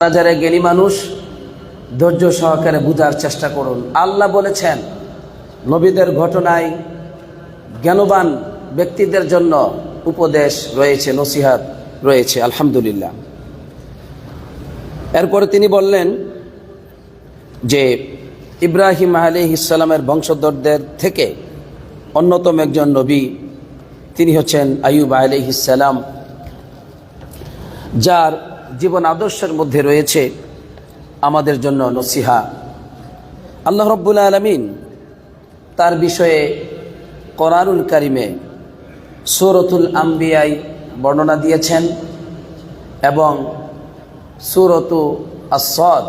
আপনারা যারা জ্ঞানী মানুষ, ধৈর্য সহকারে বুঝার চেষ্টা করুন। আল্লাহ বলেছেন, নবীদের ঘটনায় জ্ঞানবান ব্যক্তিদের জন্য উপদেশ রয়েছে, নসিহাত রয়েছে, আলহামদুলিল্লাহ। এরপরে তিনি বললেন যে, ইব্রাহিম আলী ইসলামের বংশধরদের থেকে অন্যতম একজন নবী, তিনি হচ্ছেন আয়ুব আলী ইসালাম যার জীবন আদর্শের মধ্যে রয়েছে আমাদের জন্য নসিহা। আল্লাহ রব্বুল আলমিন তার বিষয়ে করারুল কারিমে সুরতুল আম্বিয়াই বর্ণনা দিয়েছেন এবং সুরতু আসদ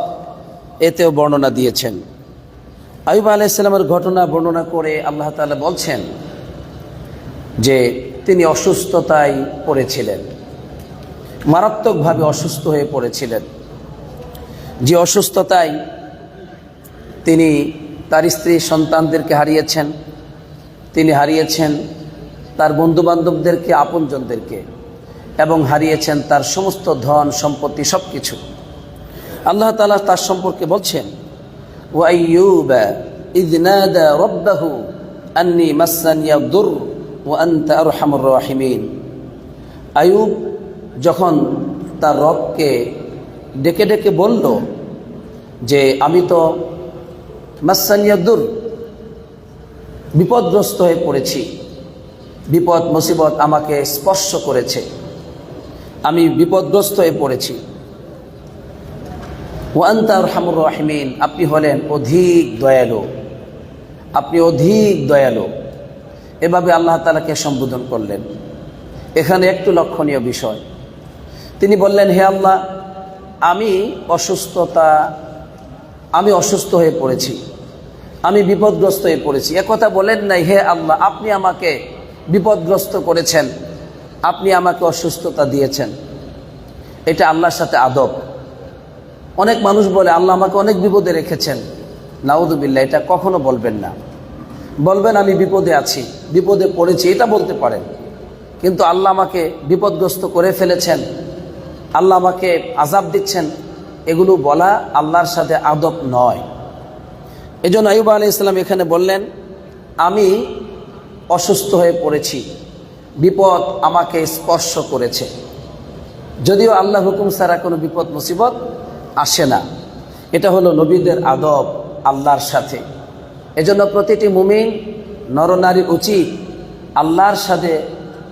এতেও বর্ণনা দিয়েছেন। আয়ুব আলাইসাল্লামের ঘটনা বর্ণনা করে আল্লাহ তালা বলছেন যে তিনি অসুস্থতায় পড়েছিলেন। মারাত্মকভাবে অসুস্থ হয়ে পড়েছিলেন। যে অসুস্থতায় তিনি তার স্ত্রী সন্তানদেরকে হারিয়েছেন, তিনি হারিয়েছেন তার বন্ধুবান্ধবদেরকে, আপনজনদেরকে, এবং হারিয়েছেন তার সমস্ত ধন, সম্পত্তি সব কিছু আল্লাহ তালা তার সম্পর্কে বলছেন আন্নি দুর ও আয়ুব যখন তার রবকে ডেকে ডেকে বলল যে, আমি তো মাসানিয়াদুর বিপদগ্রস্ত হয়ে পড়েছি। বিপদ, মুসিবত আমাকে স্পর্শ করেছে। আমি বিপদগ্রস্ত হয়ে পড়েছি। ওয়ান্তার হামুর রাহিমিন, আপনি হলেন অধিক দয়ালু। আপনি অধিক দয়ালু। এভাবে আল্লাহ তালাকে সম্বোধন করলেন। এখানে একটু লক্ষণীয় বিষয়। তিনি বললেন, হে আল্লাহ, আমি অসুস্থতা, আমি অসুস্থ হয়ে পড়েছি। আমি বিপদগ্রস্ত হয়ে পড়েছি। একথা বলেন নাই, হে আল্লাহ, আপনি আমাকে বিপদগ্রস্ত করেছেন। আপনি আমাকে অসুস্থতা দিয়েছেন। এটা আল্লাহর সাথে আদব। অনেক মানুষ বলে, আল্লাহ আমাকে অনেক বিপদে রেখেছেন। নাউদুবিল্লা এটা কখনো বলবেন না। বলবেন, আমি বিপদে আছি, বিপদে পড়েছি। এটা বলতে পারেন। কিন্তু আল্লাহ আমাকে বিপদগ্রস্ত করে ফেলেছেন। আল্লাহ আমাকে আজাব দিচ্ছেন। এগুলো বলা আল্লাহর সাথে আদব নয়। এজন্য আয়ুব আলি ইসলাম এখানে বললেন, আমি অসুস্থ হয়ে পড়েছি। বিপদ আমাকে স্পর্শ করেছে। যদিও আল্লাহ হুকুম ছাড়া কোনো বিপদ, মুসিবত আসে না। এটা হলো নবীদের আদব আল্লাহর সাথে। এজন্য প্রতিটি মুমিন, নরনারী উচিত আল্লাহর সাথে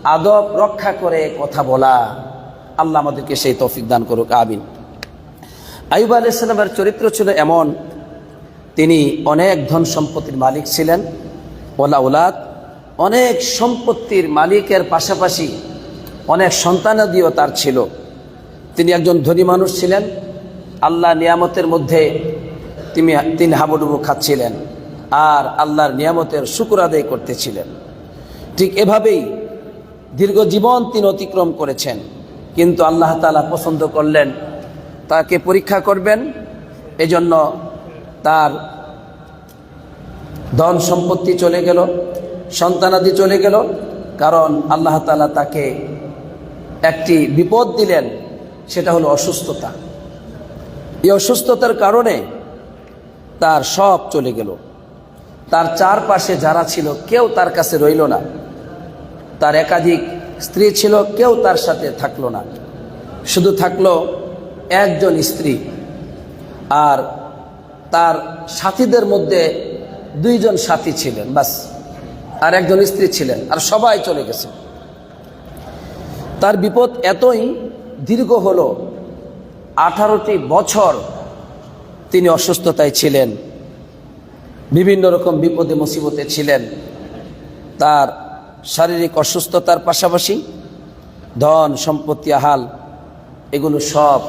আদব রক্ষা করে কথা বলা। আল্লাহ আমাদেরকে সেই তৌফিক দান করুক আবিন আইব আলাইসালামের চরিত্র ছিল এমন, তিনি অনেক ধন সম্পত্তির মালিক ছিলেন, ওলা উলাদ, অনেক সম্পত্তির মালিকের পাশাপাশি অনেক সন্তানাদিও তার ছিল। তিনি একজন ধনী মানুষ ছিলেন, আল্লাহ নিয়ামতের মধ্যে তিনি তিনি হাবুডুবু খাচ্ছিলেন, আর আল্লাহর নিয়ামতের শুকুর আদায় করতেছিলেন ঠিক এভাবেই দীর্ঘ জীবন তিনি অতিক্রম করেছেন। কিন্তু আল্লাহ তালা পছন্দ করলেন। তাকে পরীক্ষা করবেন, এজন্য তার ধন সম্পত্তি চলে গেল সন্তানাদি চলে গেল, কারণ আল্লাহ তালা তাকে একটি বিপদ দিলেন, সেটা হলো অসুস্থতা। এই অসুস্থতার কারণে তার সব চলে গেল। তার চারপাশে যারা ছিল, কেউ তার কাছে রইল না। তার একাধিক স্ত্রী ছিল, কেউ তার সাথে থাকল না। শুধু থাকল একজন স্ত্রী আর তার সাথীদের মধ্যে দুইজন সাথী ছিলেন, বাস। আর একজন স্ত্রী ছিলেন আর সবাই চলে গেছে। তার বিপদ এতই দীর্ঘ হলো, আঠারোটি বছর তিনি অসুস্থতায় ছিলেন, বিভিন্ন রকম বিপদে, মুসিবতে ছিলেন। তার শারীরিক অসুস্থতার পাশাপাশি ধন, সম্পত্তি, আহাল, এগুলো সব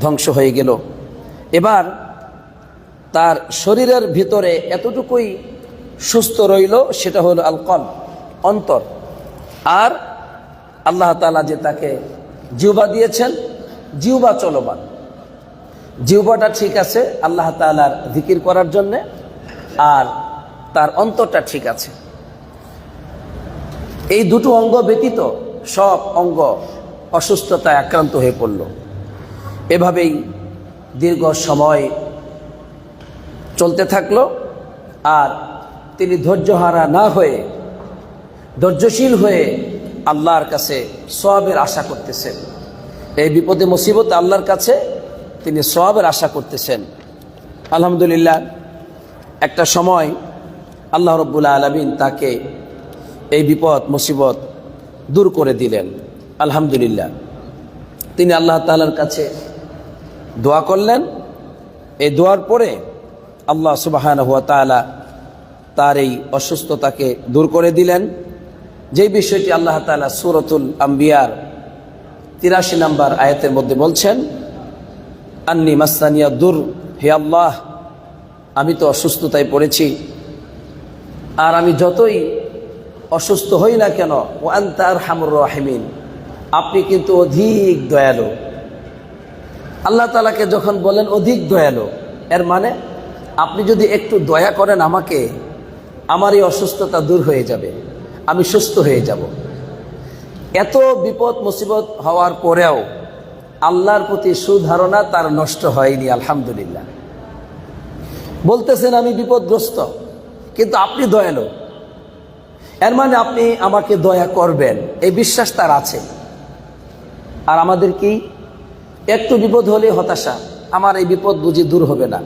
ধ্বংস হয়ে গেল। এবার তার শরীরের ভিতরে এতটুকুই সুস্থ রইল, সেটা হলো আলকল অন্তর। আর আল্লাহ তালা যে তাকে জিউবা দিয়েছেন জিউবা চলবান জিউবাটা ঠিক আছে আল্লাহ তালার জিকির করার জন্যে, আর তার অন্তরটা ঠিক আছে। এই দুটো অঙ্গ ব্যতীত সব অঙ্গ অসুস্থতায় আক্রান্ত হয়ে পড়ল। এভাবেই দীর্ঘ সময় চলতে থাকল আর তিনি ধৈর্যহারা না হয়ে, ধৈর্যশীল হয়ে আল্লাহর কাছে সবের আশা করতেছেন। এই বিপদে, মুসিবত আল্লাহর কাছে তিনি সবের আশা করতেছেন। আলহামদুলিল্লাহ, একটা সময় আল্লাহ রব্বুল্লা আলমিন তাকে এই বিপদ, মুসিবত দূর করে দিলেন। আলহামদুলিল্লাহ। তিনি আল্লাহ তালার কাছে দোয়া করলেন। এই দোয়ার পরে আল্লাহ সুবাহান হুয়া তালা তার এই অসুস্থতাকে দূর করে দিলেন। যেই বিষয়টি আল্লাহ তালা সুরতুল আম্বিয়ার তিরাশি নাম্বার আয়াতের মধ্যে বলছেন, আন্নি মাস্তানিয়া দূর, হে আল্লাহ, আমি তো অসুস্থতায় পড়েছি। আর আমি যতই অসুস্থ হই না কেন? ও আন্তার হামুর রাহিমিন। আপনি কিন্তু অধিক দয়ালু। আল্লাহ তালাকে যখন বলেন অধিক দয়ালু, এর মানে আপনি যদি একটু দয়া করেন আমাকে, আমার এই অসুস্থতা দূর হয়ে যাবে, আমি সুস্থ হয়ে যাব। এত বিপদ, মুসিবত হওয়ার পরেও আল্লাহর প্রতি সুধারণা তার নষ্ট হয়নি, আলহামদুলিল্লাহ। বলতেছেন আমি বিপদগ্রস্ত, কিন্তু আপনি দয়ালু। এর মানে আপনি আমাকে দয়া করবেন, এই বিশ্বাস তার আছে। আর আমাদের কি? একটু বিপদ হলে হতাশা, আমার এই বিপদ বুঝি দূর হবে না।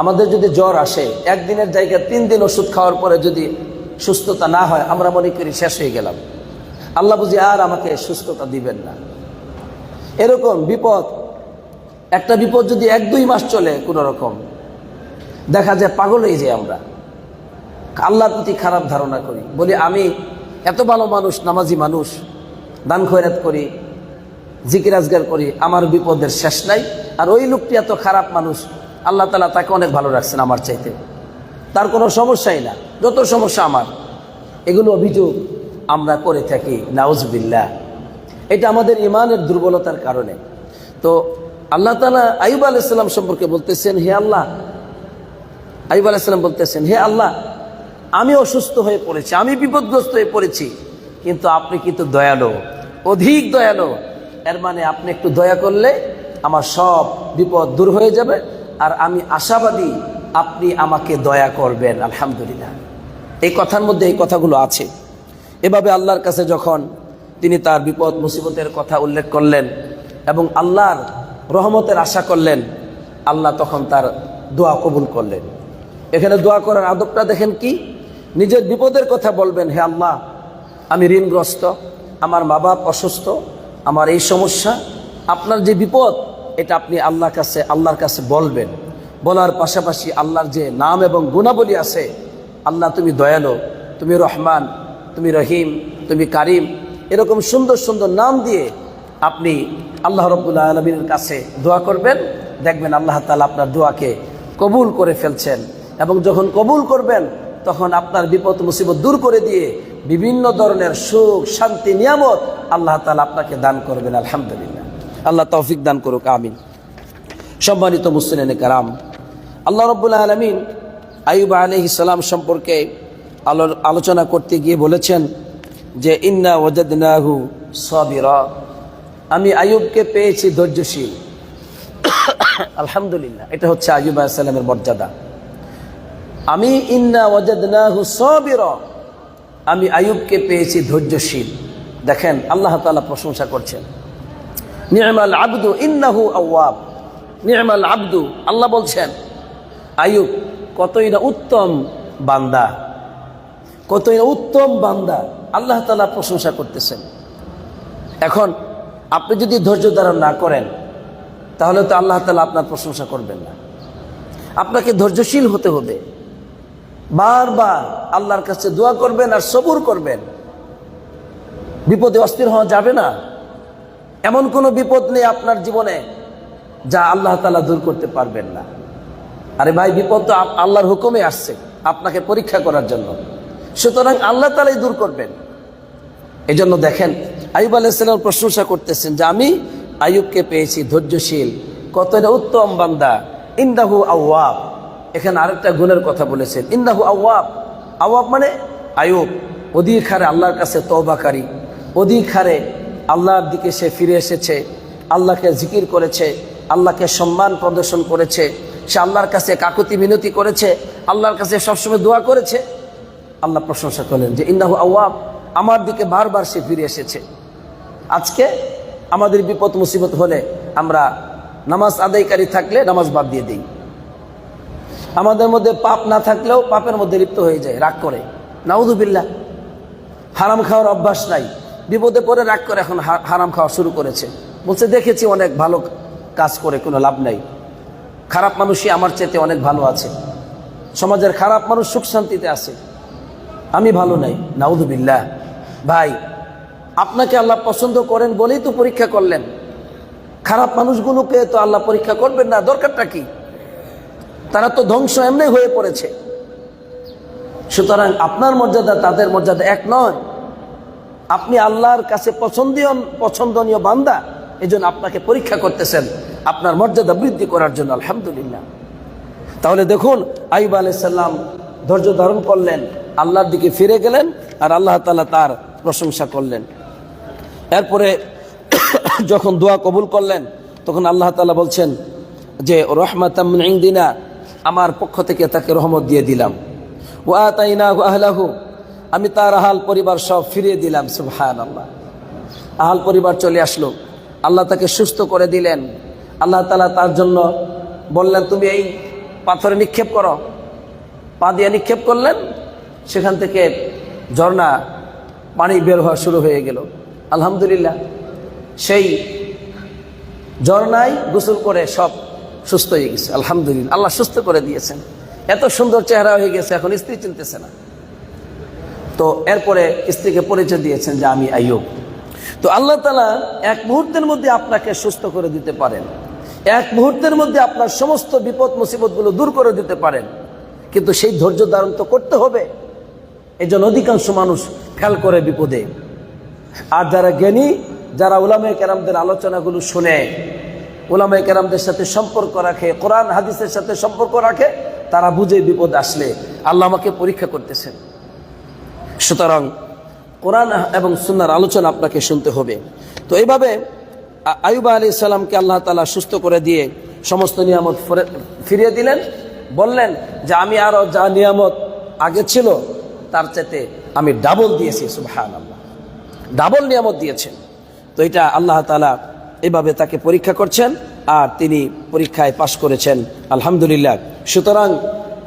আমাদের যদি জ্বর আসে, একদিনের জায়গায় তিন দিন ওষুধ খাওয়ার পরে যদি সুস্থতা না হয়, আমরা মনে করি শেষ হয়ে গেলাম। আল্লাহ বুঝি আর আমাকে সুস্থতা দিবেন না। এরকম বিপদ, একটা বিপদ যদি এক দুই মাস চলে কোনো রকম, দেখা যায় পাগল হয়ে যাই আমরা। আল্লাহর প্রতি খারাপ ধারণা করি। বলি, আমি এত ভালো মানুষ, নামাজি মানুষ, দান খয়রাত করি, জিকির আজগার করি, আমার বিপদের শেষ নাই, আর ওই লোকটি এত খারাপ মানুষ, আল্লাহ তালা তাকে অনেক ভালো রাখছেন আমার চাইতে। তার কোনো সমস্যাই না, যত সমস্যা আমার, এগুলো অভিযোগ আমরা করে থাকি নাউজবিল্লা এটা আমাদের ইমানের দুর্বলতার কারণে। তো আল্লাহ তালা আইব আলাইসাল্লাম সম্পর্কে বলতেছেন, হে আল্লাহ। আইব আলাইসাল্লাম বলতেছেন, হে আল্লাহ আমি অসুস্থ হয়ে পড়েছি, আমি বিপদগ্রস্ত হয়ে পড়েছি, কিন্তু আপনি কিন্তু দয়ালু, অধিক দয়ালু। এর মানে আপনি একটু দয়া করলে আমার সব বিপদ দূর হয়ে যাবে, আর আমি আশাবাদী আপনি আমাকে দয়া করবেন, আলহামদুলিল্লাহ। এই কথার মধ্যে এই কথাগুলো আছে। এভাবে আল্লাহর কাছে যখন তিনি তার বিপদ, মুসিবতের কথা উল্লেখ করলেন এবং আল্লাহর রহমতের আশা করলেন, আল্লাহ তখন তার দোয়া কবুল করলেন। এখানে দোয়া করার আদবটা দেখেন কি? নিজের বিপদের কথা বলবেন, হে আল্লাহ, আমি ঋণগ্রস্ত, আমার মা বাপ অসুস্থ, আমার এই সমস্যা, আপনার যে বিপদ, এটা আপনি আল্লাহর কাছে আল্লাহর কাছে বলবেন। বলার পাশাপাশি আল্লাহর যে নাম এবং গুণাবলী আছে, আল্লাহ, তুমি দয়ালু, তুমি রহমান, তুমি রহিম, তুমি কারিম, এরকম সুন্দর সুন্দর নাম দিয়ে আপনি আল্লাহ রব্বুল্লাহ আলমীর কাছে দোয়া করবেন। দেখবেন আল্লাহ তালা আপনার দোয়াকে কবুল করে ফেলছেন এবং যখন কবুল করবেন তখন আপনার বিপদ, মুসিবত দূর করে দিয়ে বিভিন্ন ধরনের সুখ, শান্তি, নিয়ামত আল্লাহ তালা আপনাকে দান করবেন, আলহামদুলিল্লাহ। আল্লাহ তৌফিক দান করুক, আমিন। সম্মানিত মুসলিন কারাম, আল্লাহ রব্বুল্লাহ আলমিন আইব আলহ ইসলাম সম্পর্কে আলো- আলোচনা করতে গিয়ে বলেছেন যে, ইন্না ওজাদনাহু সবির। আমি আয়ুবকে পেয়েছি ধৈর্যশীল। আলহামদুলিল্লাহ, এটা হচ্ছে আয়ুব আলাইসাল্লামের মর্যাদা। আমি ইন্না ওয়াজাদনাহু সাবির। আমি আয়ুবকে পেয়েছি ধৈর্যশীল। দেখেন, আল্লাহ তাআলা প্রশংসা করছেন। নি'মাল আবদু ইন্নাহু আওয়াব। নি'মাল আব্দু, আল্লাহ বলছেন আয়ুব কতই না উত্তম বান্দা। কতই না উত্তম বান্দা। আল্লাহ তাআলা প্রশংসা করতেছেন। এখন, আপনি যদি ধৈর্য ধারণ না করেন, তাহলে তো আল্লাহ তাআলা আপনার প্রশংসা করবেন না। আপনাকে ধৈর্যশীল হতে হবে। বারবার আল্লাহর কাছে দোয়া করবেন আর সবুর করবেন। বিপদে অস্থির হওয়া যাবে না। এমন কোনো বিপদ নেই আপনার জীবনে যা আল্লাহ তালা দূর করতে পারবেন না। আরে ভাই, বিপদ তো আল্লাহর হুকুমে আসছে আপনাকে পরীক্ষা করার জন্য। সুতরাং আল্লাহ তালাই দূর করবেন। এই জন্য দেখেন আইব আলাইসাল্লাম প্রশংসা করতেছেন যে আমি আয়ুবকে পেয়েছি ধৈর্যশীল, কতটা উত্তম বান্দা। ইন্দাহু আওয়াব। এখানে আরেকটা গুণের কথা বলেছেন। ইন্দাহু আওয়াব। আওয়াব মানে আয়ুব। অধিক হারে আল্লাহর কাছে তওবাকারী। অধিক হারে আল্লাহর দিকে সে ফিরে এসেছে। আল্লাহকে জিকির করেছে। আল্লাহকে সম্মান প্রদর্শন করেছে। সে আল্লাহর কাছে কাকুতি মিনতি করেছে। আল্লাহর কাছে সবসময় দোয়া করেছে। আল্লাহ প্রশংসা করলেন যে, ইন্নাহু আওয়াব, আমার দিকে বারবার সে ফিরে এসেছে। আজকে আমাদের বিপদ মুসিবত হলে আমরা নামাজ আদায়কারী থাকলে নামাজ বাদ দিয়ে দিই। আমাদের মধ্যে পাপ না থাকলেও পাপের মধ্যে লিপ্ত হয়ে যায়, রাগ করে। নাউদুবিল্লা হারাম খাওয়ার অভ্যাস নাই। বিপদে পড়ে রাগ করে এখন হারাম খাওয়া শুরু করেছে। বলছে, দেখেছি অনেক ভালো কাজ করে, কোনো লাভ নাই। খারাপ মানুষই আমার চেতে অনেক ভালো আছে। সমাজের খারাপ মানুষ সুখ শান্তিতে আছে। আমি ভালো নাই। নাউদুবিল্লাহ ভাই, আপনাকে আল্লাহ পছন্দ করেন বলেই তো পরীক্ষা করলেন। খারাপ মানুষগুলোকে তো আল্লাহ পরীক্ষা করবেন না, দরকারটা কি? তারা তো ধ্বংস এমনি হয়ে পড়েছে। সুতরাং আপনার মর্যাদা তাদের মর্যাদা এক নয়। আপনি আল্লাহর কাছে পছন্দীয়, পছন্দনীয় বান্দা এই জন্য আপনাকে পরীক্ষা করতেছেন। আপনার মর্যাদা বৃদ্ধি করার জন্য, আলহামদুলিল্লাহ। তাহলে দেখুন, আইব আলাইসাল্লাম ধৈর্য ধারণ করলেন, আল্লাহর দিকে ফিরে গেলেন, আর আল্লাহ তালা তার প্রশংসা করলেন। এরপরে যখন দোয়া কবুল করলেন, তখন আল্লাহ তালা বলছেন যে রহমাতামিনা আমার পক্ষ থেকে তাকে রহমত দিয়ে দিলাম। ওয়া তাইনা আহলাহু, আমি তার আহাল পরিবার সব ফিরিয়ে দিলাম সুবহান আল্লাহ আহাল পরিবার চলে আসলো। আল্লাহ তাকে সুস্থ করে দিলেন। আল্লাহ তালা তার জন্য বললেন, তুমি এই পাথরে নিক্ষেপ করো। পা দিয়ে নিক্ষেপ করলেন। সেখান থেকে ঝর্ণা, পানি বের হওয়া শুরু হয়ে গেল। আলহামদুলিল্লাহ। সেই ঝর্ণায় গোসল করে সব সুস্থ হয়ে গেছে, আলহামদুলিল্লাহ। আল্লাহ সুস্থ করে দিয়েছেন। এত সুন্দর চেহারা হয়ে গেছে, এখন স্ত্রী চিনতেছে না। তো এরপরে স্ত্রীকে পরিচয় দিয়েছেন যে আমি আইয়ুব। তো আল্লাহ তালা এক মুহূর্তের মধ্যে আপনাকে সুস্থ করে দিতে পারেন। এক মুহূর্তের মধ্যে আপনার সমস্ত বিপদ মুসিবতগুলো দূর করে দিতে পারেন। কিন্তু সেই ধৈর্য ধারণ তো করতে হবে। এই জন্য অধিকাংশ মানুষ ফেল করে বিপদে। আর যারা জ্ঞানী, যারা উলামায় কেরামদের আলোচনাগুলো শুনে উলামায় কেরামদের সাথে সম্পর্ক রাখে, কোরআন, হাদিসের সাথে সম্পর্ক রাখে, তারা বুঝে বিপদ আসলে আল্লাহ আমাকে পরীক্ষা করতেছেন। সুতরাং কোরআন এবং সুন্নার আলোচনা আপনাকে শুনতে হবে। তো এইভাবে আয়ুবা আলী সাল্লামকে আল্লাহ তালা সুস্থ করে দিয়ে সমস্ত নিয়ামত ফিরিয়ে দিলেন। বললেন যে, আমি আরও যা নিয়ামত আগে ছিল, তার চাইতে আমি ডাবল দিয়েছি সুবহান আল্লাহ ডাবল নিয়ামত দিয়েছেন। তো এটা আল্লাহ তালা এভাবে তাকে পরীক্ষা করছেন আর তিনি পরীক্ষায় পাশ করেছেন। আলহামদুলিল্লাহ। সুতরাং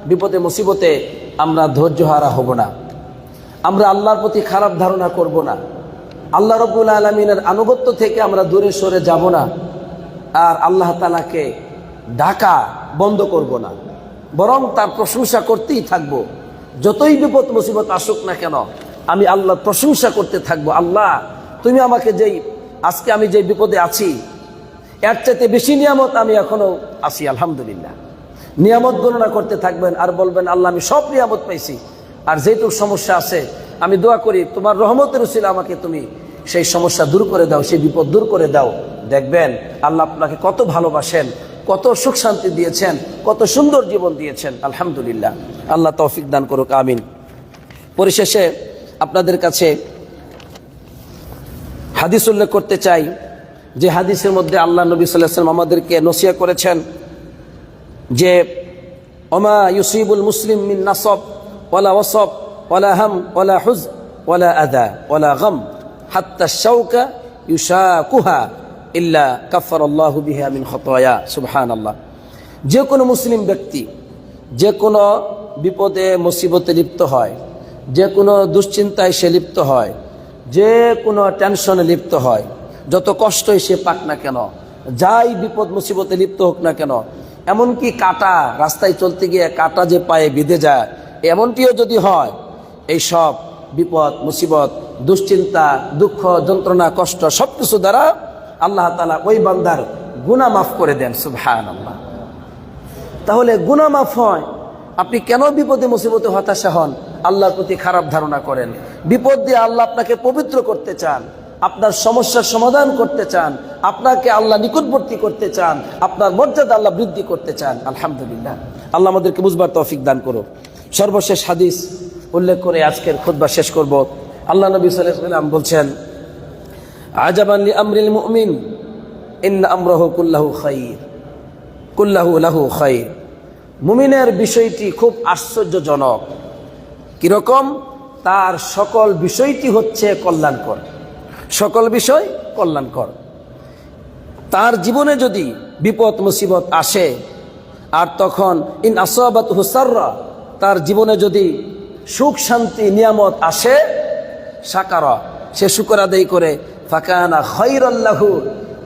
বিপদে, মুসিবতে আমরা ধৈর্যহারা হব না। আমরা আল্লাহর প্রতি খারাপ ধারণা করব না। আল্লাহ রব্বুল আলমিনের আনুগত্য থেকে আমরা দূরে সরে যাব না। আর আল্লাহ তালাকে ডাকা বন্ধ করব না। বরং তার প্রশংসা করতেই থাকব। যতই বিপদ, মুসিবত আসুক না কেন, আমি আল্লাহর প্রশংসা করতে থাকব। আল্লাহ, তুমি আমাকে যেই আজকে আমি যে বিপদে আছি, এর চাইতে বেশি নিয়ামত আমি এখনও আছি, আলহামদুলিল্লাহ। নিয়ামত গণনা করতে থাকবেন আর বলবেন, আল্লাহ, আমি সব নিয়ামত পাইছি। আর যেটুক সমস্যা আছে, আমি দোয়া করি, তোমার রহমতের উচিল আমাকে তুমি সেই সমস্যা দূর করে দাও, সেই বিপদ দূর করে দাও। দেখবেন, আল্লাহ আপনাকে কত ভালোবাসেন, কত সুখ শান্তি দিয়েছেন, কত সুন্দর জীবন দিয়েছেন, আলহামদুলিল্লাহ। আল্লাহ তৌফিক দান করুক, আমিন। পরিশেষে আপনাদের কাছে হাদিস উল্লেখ করতে চাই যে হাদিসের মধ্যে আল্লাহ নবী সাল্লাম আমাদেরকে নসিয়া করেছেন যে, ওমা ইউসিবুল মুসলিম মিন নাসব, ওয়ালা ওয়াসব, ওয়ালা হাম, ওয়ালা হুজ, ওয়ালা আদা ওয়ালা গম, হাত্তা শাউকা ইউশাকুহা ইল্লা কাফার আল্লাহ বিহা মিন খতয়া। সুবহান আল্লাহ যে কোনো মুসলিম ব্যক্তি যে কোনো বিপদে, মুসিবতে লিপ্ত হয়, যে কোনো দুশ্চিন্তায় সে লিপ্ত হয় যে কোনো টেনশনে লিপ্ত হয়। যত কষ্টই সে পাক না কেন, যাই বিপদ মুসিবতে লিপ্ত হোক না কেন, এমনকি কাটা, রাস্তায় চলতে গিয়ে কাটা যে পায়ে বিঁধে যায়, এমনটিও যদি হয় এই সব বিপদ, মুসিবত, দুশ্চিন্তা, দুঃখ, যন্ত্রণা, কষ্ট সব কিছু দ্বারা আল্লাহ তালা ওই বান্দার গুণা মাফ করে দেন সুবহান আল্লাহ তাহলে গুণা মাফ হয়। আপনি কেন বিপদে, মুসিবতে হতাশা হন? আল্লাহর প্রতি খারাপ ধারণা করেন। বিপদ দিয়ে আল্লাহ আপনাকে পবিত্র করতে চান, আপনার সমস্যার সমাধান করতে চান, আপনাকে আল্লাহ নিকটবর্তী করতে চান, আপনার মর্যাদা আল্লাহ বৃদ্ধি করতে চান। আলহামদুলিল্লাহ। আল্লাহ আমাদেরকে বুঝবার তৌফিক দান করো সর্বশেষ হাদিস উল্লেখ করে আজকের খুতবা শেষ করব। আল্লাহ নবী সাল্লাম বলছেন, আজাবান আমরিল মুমিন ইন কুল্লাহু লাহু মুমিনের বিষয়টি খুব আশ্চর্যজনক। কীরকম? তার সকল বিষয়টি হচ্ছে কল্যাণকর। সকল বিষয় কল্যাণকর। তার জীবনে যদি বিপদ, মুসিবত আসে, আর তখন ইন আসবাত হুসাররা তার জীবনে যদি সুখ, শান্তি, নিয়ামত আসে, সাকার, সে শুকর আদায় করে, ফাকানা খৈরাল্লাহু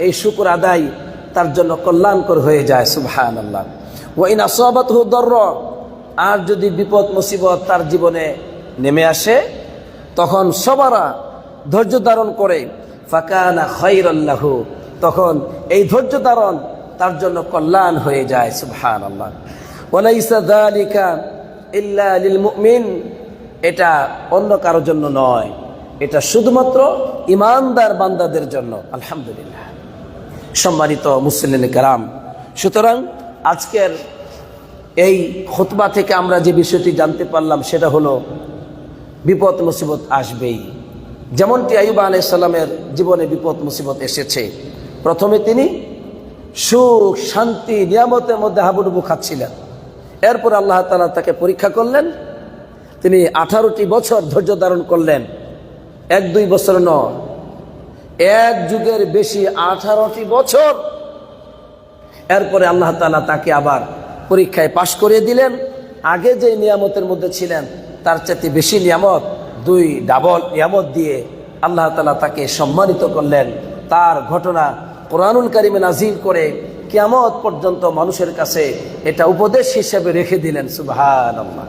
এই শুকর আদায় তার জন্য কল্যাণকর হয়ে যায় সুবহান আল্লাহ ও ইন আসবাত হুদর্র আর যদি বিপদ, মুসিবত তার জীবনে নেমে আসে, তখন সবারা ধৈর্য ধারণ করে, ফাকানা খৈরাল্লাহু তখন এই ধৈর্য ধারণ তার জন্য কল্যাণ হয়ে যায় সুবহান আল্লাহ মুমিন, এটা অন্য কারোর জন্য নয়, এটা শুধুমাত্র ইমানদার বান্দাদের জন্য, আলহামদুলিল্লাহ। সম্মানিত মুসলিম কারাম, সুতরাং আজকের এই খুতবা থেকে আমরা যে বিষয়টি জানতে পারলাম, সেটা হলো বিপদ মুসিবত আসবেই। যেমনটি আইবা আলাইসাল্লামের জীবনে বিপদ মুসিবত এসেছে। প্রথমে তিনি সুখ, শান্তি, নিয়ামতের মধ্যে হাবুডুবু খাচ্ছিলেন। এরপর আল্লাহ তালা তাকে পরীক্ষা করলেন। তিনি আঠারোটি বছর ধৈর্য ধারণ করলেন। এক, দুই বছর নয়। এক যুগের বেশি আঠারোটি বছর। এরপরে আল্লাহ তালা তাকে আবার পরীক্ষায় পাশ করিয়ে দিলেন। আগে যে নিয়ামতের মধ্যে ছিলেন, তার চাইতে বেশি নিয়ামত, দুই ডাবল নিয়ামত দিয়ে আল্লাহ তালা তাকে সম্মানিত করলেন। তার ঘটনা কোরআনুল কারিমে নাজিল করে কিয়ামত পর্যন্ত মানুষের কাছে এটা উপদেশ হিসেবে রেখে দিলেন। আল্লাহ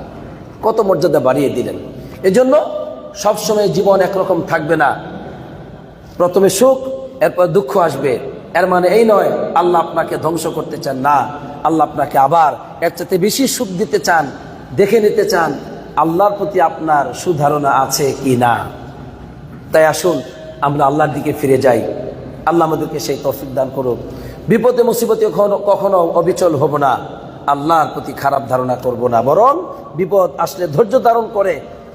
কত মর্যাদা বাড়িয়ে দিলেন। এজন্য সবসময় জীবন একরকম থাকবে না। প্রথমে সুখ, এরপর দুঃখ আসবে। এর মানে এই নয়, আল্লাহ আপনাকে ধ্বংস করতে চান, না আল্লাহ আপনাকে আবার এর চাইতে বেশি সুখ দিতে চান, দেখে নিতে চান, আল্লাহর প্রতি আপনার সুধারণা আছে কি না তাই আসুন, আমরা আল্লাহর দিকে ফিরে যাই আল্লাহ আমাদেরকে সেই তৌফিক দান করুক বিপদে, মুসিবতে কখনো অবিচল হব না আল্লাহর প্রতি খারাপ ধারণা করব না, বরং বিপদ আসলে ধৈর্য ধারণ করে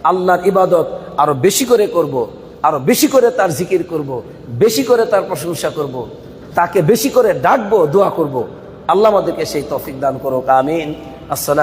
আল্লাহর ইবাদত আরও বেশি করে করব। আরও বেশি করে তার জিকির করব। বেশি করে তার প্রশংসা করব। তাকে বেশি করে ডাকবো দোয়া করব। আল্লাহ আমাদেরকে সেই তফিক দান করুক আমিন আসসালাম